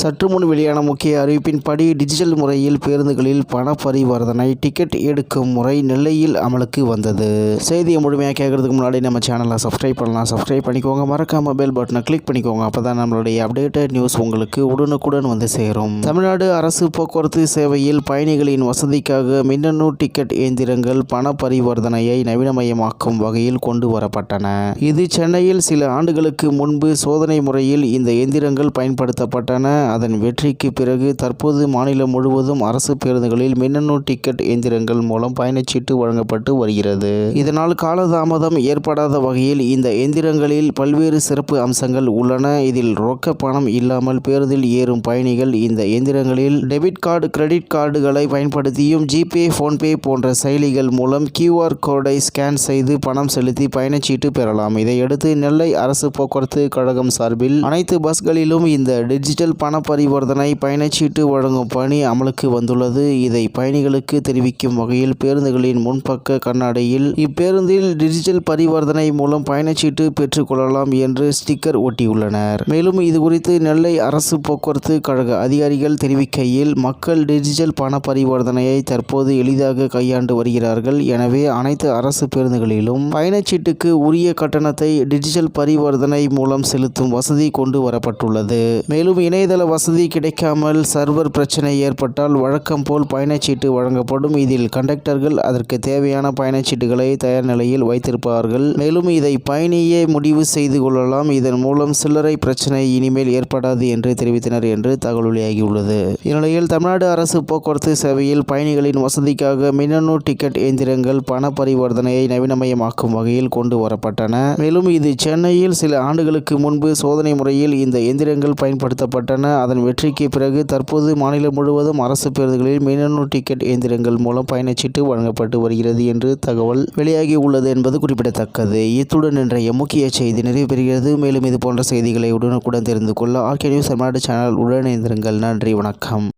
சற்று முன் வெளியான முக்கிய அறிவிப்பின்படி டிஜிட்டல் முறையில் பேருந்துகளில் பண பரிவர்த்தனை டிக்கெட் எடுக்கும் முறை நெல்லையில் அமலுக்கு வந்தது. செய்தியை முழுமையாக கேட்கறதுக்கு முன்னாடி நம்ம சேனலை சப்ஸ்கிரைப் பண்ணலாம். சப்ஸ்கிரைப் பண்ணிக்கோங்க. மறக்காம பெல் பட்டனை கிளிக் பண்ணிக்கோங்க. அப்பதான் நம்மளுடைய அப்டேட்டட் நியூஸ் உங்களுக்கு உடனுக்குடன் வந்து சேரும். தமிழ்நாடு அரசு போக்குவரத்து சேவையில் பயணிகளின் வசதிக்காக மின்னணு டிக்கெட் இயந்திரங்கள் பண பரிவர்த்தனையை நவீனமயமாக்கும் வகையில் கொண்டு வரப்பட்டன. இது சென்னையில் சில ஆண்டுகளுக்கு முன்பு சோதனை முறையில் இந்த இயந்திரங்கள் பயன்படுத்தப்பட்டன. அதன் வெற்றிக்கு பிறகு தற்போது மாநிலம் முழுவதும் அரசு பேருந்துகளில் மின்னணு டிக்கெட் இயந்திரங்கள் மூலம் பயணச்சீட்டு வழங்கப்பட்டு வருகிறது. இதனால் காலதாமதம் ஏற்படாத வகையில் இந்த எந்திரங்களில் பல்வேறு சிறப்பு அம்சங்கள் உள்ளன. இதில் ரொக்க பணம் இல்லாமல் பேருந்தில் ஏறும் பயணிகள் இந்த எந்திரங்களில் டெபிட் கார்டு கிரெடிட் கார்டுகளை பயன்படுத்தியும் ஜிபே போன்பே போன்ற செயலிகள் மூலம் கியூஆர் கோடை ஸ்கேன் செய்து பணம் செலுத்தி பயணச்சீட்டு பெறலாம். இதையடுத்து நெல்லை அரசு போக்குவரத்து கழகம் சார்பில் அனைத்து பஸ்களிலும் இந்த டிஜிட்டல் பண பரிவர்த்தனை பயணச்சீட்டு வழங்கும் பணி அமலுக்கு வந்துள்ளது. இதை பயணிகளுக்கு தெரிவிக்கும் வகையில் பேருந்துகளின் முன்பக்க கண்ணாடியில் இப்பேருந்தில் டிஜிட்டல் பரிவர்த்தனை மூலம் பயணச்சீட்டு பெற்றுக்கொள்ளலாம் என்று ஸ்டிக்கர் ஒட்டியுள்ளனர். மேலும் இது குறித்து நெல்லை அரசு போக்குவரத்து கழக அதிகாரிகள் தெரிவிக்கையில் மக்கள் டிஜிட்டல் பண பரிவர்த்தனையை தற்போது எளிதாக கையாண்டு வருகிறார்கள். எனவே அனைத்து அரசு பேருந்துகளிலும் பயணச்சீட்டுக்கு உரிய கட்டணத்தை டிஜிட்டல் பரிவர்த்தனை மூலம் செலுத்தும் வசதி கொண்டு வரப்பட்டுள்ளது. மேலும் இணையதள வசதி கிடைக்காமல் சர்வர் பிரச்சனை ஏற்பட்டால் வழக்கம் போல் பயணச்சீட்டு வழங்கப்படும். இதில் கண்டக்டர்கள் அதற்கு தேவையான பயணச்சீட்டுகளை தயார் நிலையில் வைத்திருப்பார்கள். மேலும் இதை பயணியே முடிவு செய்து கொள்ளலாம். இதன் மூலம் சில்லறை பிரச்சனை இனிமேல் ஏற்படாது என்று தெரிவித்தனர் என்று தகவல் வெளியாகியுள்ளது இந்நிலையில் தமிழ்நாடு அரசு போக்குவரத்து சேவையில் பயணிகளின் வசதிக்காக மின்னணு டிக்கெட் இயந்திரங்கள் பண பரிவர்த்தனையை நவீனமயமாக்கும் வகையில் கொண்டு வரப்பட்டன. மேலும் இது சென்னையில் சில ஆண்டுகளுக்கு முன்பு சோதனை முறையில் இந்த எந்திரங்கள் பயன்படுத்தப்பட்டன. அதன் வெற்றிக்கு பிறகு தற்போது மாநிலம் முழுவதும் அரசு பேருந்துகளில் மின்னணு டிக்கெட் இயந்திரங்கள் மூலம் பயணச்சீட்டு வழங்கப்பட்டு வருகிறது என்று தகவல் வெளியாகி உள்ளது என்பது குறிப்பிடத்தக்கது. இத்துடன் இன்றைய முக்கிய செய்தி நிறைவு பெறுகிறது. மேலும் இது போன்ற செய்திகளை உடனுக்குடன் தெரிந்து கொள்ள ஆர்கே நியூஸ் தமிழ்நாடு சேனல் உடன் இணைந்திருங்கள். நன்றி வணக்கம்.